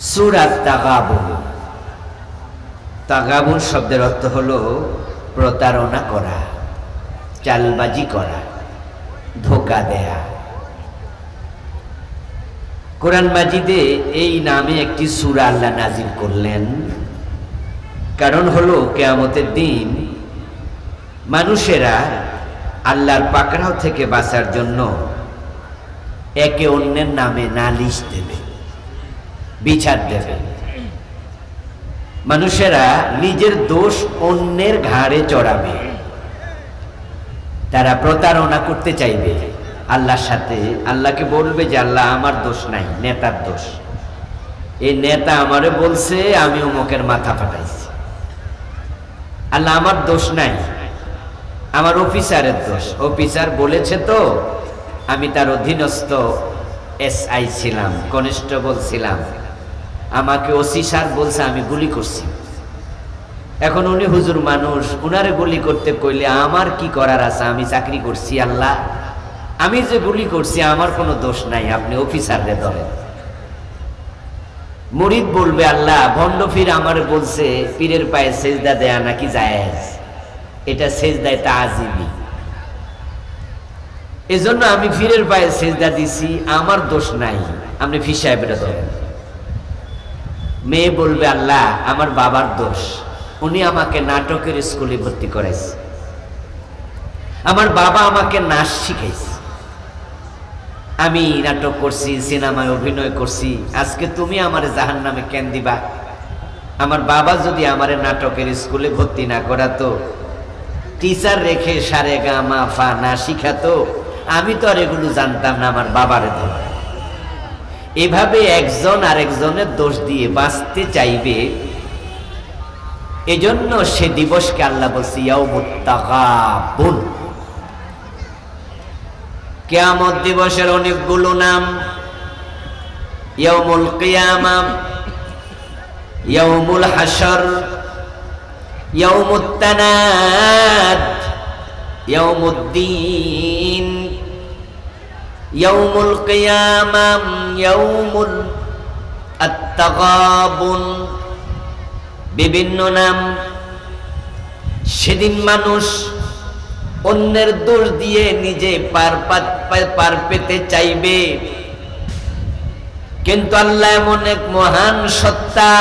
সুরাত তাগাবুন। তাগাবুন শব্দের অর্থ হলো প্রতারণা করা, চালবাজি করা, ধোকা দেয়া। কোরআন মাজিদে এই নামে একটি সুরা আল্লাহ নাজিল করলেন। কারণ হলো কেয়ামতের দিন মানুষেরা আল্লাহর পাকড়াও থেকে বাঁচার জন্য একে অন্যের নামে নালিশ দেবে। বিচার দেবে। মানুষেরা নিজের দোষ অন্যের ঘাড়ে চড়াবে। তারা প্রতারণা করতে চাইবে। আল্লাহর সাথে আল্লাহকে বলবে যে, আল্লাহ, আমার দোষ নাই, নেতার দোষ। এই নেতা আমারে বলছে, আমি অমুকের মাথা ফাটাইছি। আল্লাহ, আমার দোষ নাই। আমার অফিসারের দোষ। অফিসার বলেছে তো, আমি তার অধীনস্থ এস আই ছিলাম কনস্টেবল ছিলাম। আমাকে ওসি স্যার বলছে, আমি গুলি করছি। এখন উনি হুজুর মানুষ, উনারে গুলি করতে কইলে আমার কি করার আছে? আমি চাকরি করছি, আল্লাহ। আমি যে গুলি করছি, আমার কোনো দোষ নাই, আপনি অফিসাররে ধরেন। মুরিদ বলবে, আল্লাহ, ভণ্ড ফির আমার বলছে, পীরের পায়ে সেজদা দেয়া নাকি জায়েজ? এটা সেজ সেজদায় তা আজিবি এজন্য আমি ফিরের পায়ে সেজদা দিছি, আমার দোষ নাই। আপনি ফির সাহেবের ধরেন। মেয়ে বলবে, আল্লাহ, আমার বাবার দোষ। উনি আমাকে নাটকের স্কুলে ভর্তি করেছে আমার বাবা আমাকে নাচ শিখাইছে। আমি নাটক করছি, সিনেমায় অভিনয় করছি। আজকে তুমি আমার জাহান নামে কেন দিবা? আমার বাবা যদি আমার নাটকের স্কুলে ভর্তি না করাতো, টিচার রেখে সারে গা মা, ফা না শিখাতো, আমি তো আর এগুলো জানতাম না, আমার বাবারে ধর এভাবে একজন আরেকজনের দোষ দিয়ে বাঁচতে চাইবে, এজন্য সে দিবসকে আল্লাহ বলছে কেয়ামত দিবসের অনেকগুলো নাম, ইয়াউমুল কিয়ামা, ইয়াউমুল হাসর ইয়াউমুত তানাদ ইয়াউমুদ্দিন। ইয়াউমুল কিয়ামা ইয়াউমুল আত্তাগাবুন। বিভিন্ন নাম। সেদিন মানুষ অন্যের দোষ দিয়ে নিজে পার পার পেতে চাইবে। কিন্তু আল্লাহ এমন এক মহান সত্তা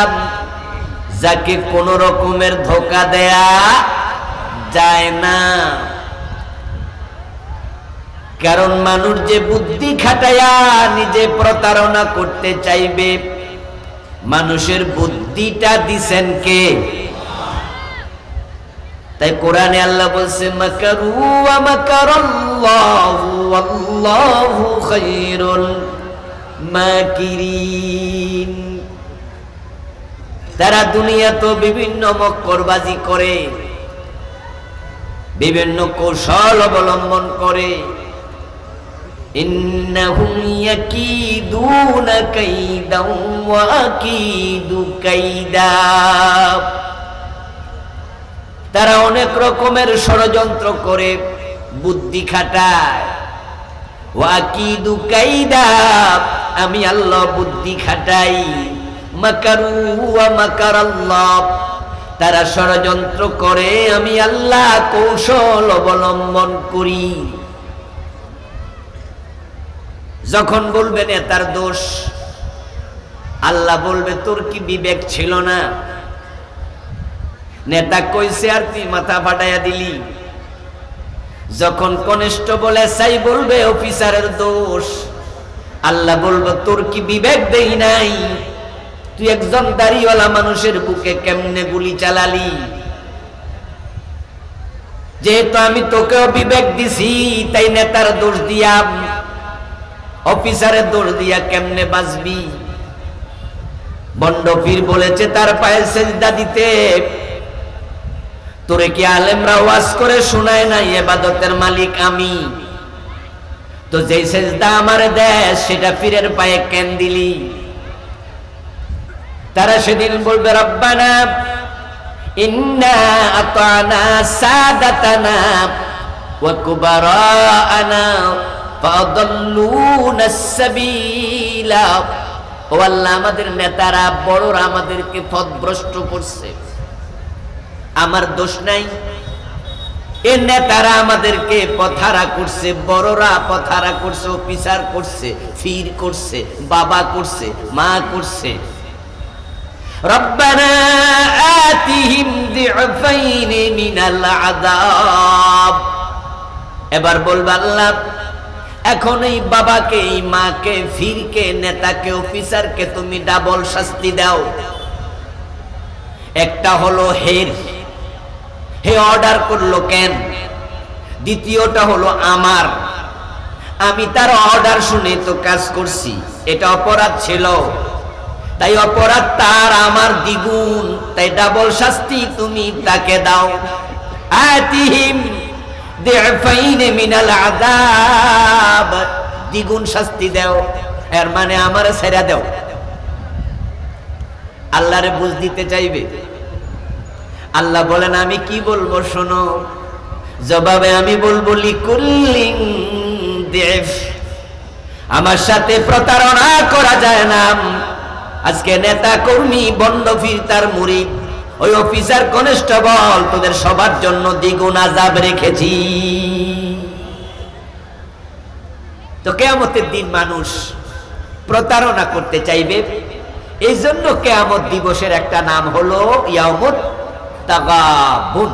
যাকে কোন রকমের ধোকা দেয়া যায় না। কারণ মানুষ যে বুদ্ধি খাটায়া নিজে প্রতারণা করতে চাইবে, মানুষের বুদ্ধিটা দিছেন কে? তাই কোরআনে আল্লাহ বলছে মাকিরিন। তারা দুনিয়া তো বিভিন্ন মক্করবাজি করে, বিভিন্ন কৌশল অবলম্বন করে। ইয়াকিদুনা কাইদাও ওয়া আকিদু কাইদা তারা অনেক রকমের ষড়যন্ত্র করে বুদ্ধি খাটায়। আমি আল্লাহ বুদ্ধি খাটাই। মাকারু ওয়া মাকারাল্লাহ, তারা ষড়যন্ত্র করে, আমি আল্লাহ কৌশল অবলম্বন করি। যখন বলবে নেতার দোষ, আল্লাহ বলবে, তোর কি বিবেক ছিল না? নেতা কইছে, আর তুই মাথা ফাটাইয়া দিলি? যখন কনিষ্ঠ বলে, সাই বলবে, অফিসারের দোষ। আল্লাহ বলব, তোর কি বিবেক দেই নাই? তুই একজন দাড়িওয়ালা মানুষের বুকে কেমনে গুলি চালালি? যেহেতু আমি তোকেও বিবেক দিছি, তাই নেতার দোষ দিয়া অফিসারের দোষ দিয়া কেমনে বাঁচবি? বন্ডপীর বলেছে, তার পায়ে সেজদা দিতে। তোরে কি আলেমরা ওয়াজ করে শোনায় না এবাদতের মালিক আমি। তো যেই সেজদা আমার দেশ সেটা পীরের পায়ে কেন দিলি? তারা সেদিন বলবে, রব্বানা, ইন্না আতানা সাদাতানা ওয়া কুবারানা ও আল্লাহ আমাদের নেতারা বড়রা আমাদেরকে পথভ্রষ্ট করছে আমার দোষ নাই এ নেতারা আমাদেরকে পথারা করছে বড়রা পথারা করছে অফিসার করছে ফির করছে বাবা করছে মা করছে ربنا آتهم ضعفين من العذاب এবার বলবা আল্লাহ এখন এই বাবাকে এই মাকে, ফিরকে, নেতাকে, অফিসারকে তুমি ডাবল শাস্তি দাও। একটা হলো হের। হে অর্ডার করল কেন? দ্বিতীয়টা হলো আমার। আমি তার অর্ডার শুনে তো কাজ করছি। এটা অপরাধ ছিল। তাই অপরাধ তার আমার দ্বিগুণ। তাই ডাবল শাস্তি তুমি তাকে দাও। আতিহিম দ্বিগুণ শাস্তি দাও, এর মানে আমার ছেড়ে দাও। আল্লাহরে বুঝ দিতে চাইবে। আল্লাহ বলেন, আমি কি বলব শোনো? জবাবে আমি বলব লিকুল্লিং দেব আমার সাথে প্রতারণা করা যায় না। আজকে নেতা কর্মী বন্ড ফিরতার মুড়ি ওই অফিসার কনস্টেবল, তোদের সবার জন্য দ্বিগুণ আজাব রেখেছি। তো কেয়ামতের দিন মানুষ প্রতারণা করতে চাইবে। এই জন্য কেয়ামত দিবসের একটা নাম হলো ইয়ামত তাগাবুন।